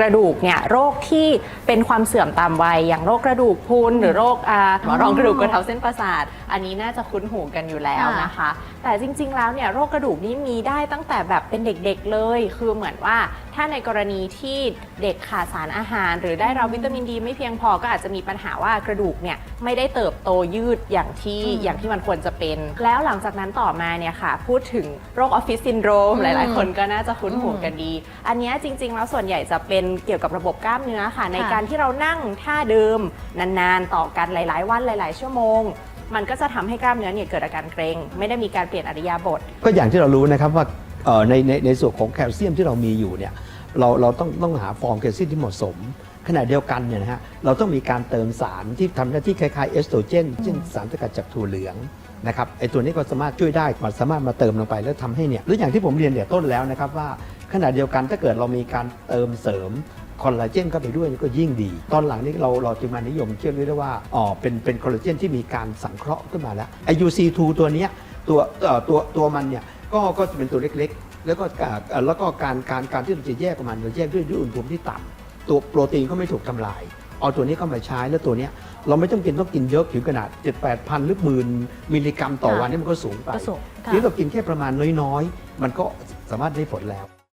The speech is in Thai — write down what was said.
กระดูกเนี่ยโรคที่เป็นความเสื่อมตามวัย อย่างโรคกระดูกพรุนหรือโรคอ่าหมอนรองกระดูกกระเทาเส้นประสาท อันนี้น่าจะคุ้นหูกันอยู่แล้วนะคะ แต่จริง ๆ แล้วเนี่ยโรคกระดูกนี้มีได้ตั้งแต่แบบเป็นเด็กๆเลย คือเหมือนว่าถ้าในกรณีที่เด็กขาดสารอาหาร หรือได้รับวิตามินดี ไม่เพียงพอก็อาจจะมีปัญหาว่ากระดูกเนี่ยไม่ได้เติบโตยืดอย่างที่อืมอย่างที่มันควรจะเป็น แล้วหลังจากนั้นต่อมาเนี่ยค่ะ พูดถึงโรคออฟฟิศซินโดรมอืมหลาย ๆ คนก็น่าจะคุ้นหูอืมกันดี อันเนี้ยจริง ๆ แล้วส่วนใหญ่จะเป็นเกี่ยวกับระบบกล้ามเนื้อค่ะ ในค่ะการที่เรานั่งท่าเดิมนานๆ ต่อกันหลาย ๆ วันหลาย ๆ ชั่วโมง มันก็จะทำให้กล้ามเนื้อเนี่ยเกิดอาการเกร็ง ไม่ได้มีการเปลี่ยนอริยาบท ก็อย่างที่เรารู้นะครับว่าเอ่อในในในส่วนของแคลเซียมที่เรามีอยู่เนี่ยเราเราต้องต้องหาฟอร์มแคลเซียมที่เหมาะสมขณะเดียวกันเนี่ยนะฮะเราต้องมีการเติมสารที่ทำหน้าที่คล้ายๆเอสโตรเจนเช่นสารสกัดจากถั่วเหลือง นะครับไอตัวนี้ก็สามารถช่วยได้มันสามารถมาเติมลงไปแล้วทำให้เนี่ยหรืออย่างที่ผมเรียนเนี่ยต้นแล้วนะครับว่าขณะเดียวกันถ้าเกิดเรามีการเติมเสริมคอลลาเจนเข้าไปด้วยก็ยิ่งดี ตอนหลังนี้เราเราจึงมานิยมเชื่อเรียกได้ว่าอ๋อเป็นเป็นคอลลาเจนที่มีการสังเคราะห์ขึ้นมาแล้วไอ UC2 ตัวเนี้ยตัวเอ่อตัวตัวมันเนี่ยก็ก็จะเป็นตัวเล็กๆ แล้วก็แล้วก็การการการที่เราจะแยกออกมาเราแยกด้วยด้วยอุณหภูมิที่ต่ำตัวโปรตีนก็ไม่ถูกทำลาย เอาตัวนี้เข้ามาใช้แล้วตัวเนี้ยเราไม่ต้องกินต้องกินเยอะถึงขนาด7 8พันหรือหมื่นมิลลิกรัมต่อวันนี่มันก็สูงไปก็สูงค่ะนี่เรากินแค่ประมาณน้อยๆ มันก็สามารถได้ผลแล้ว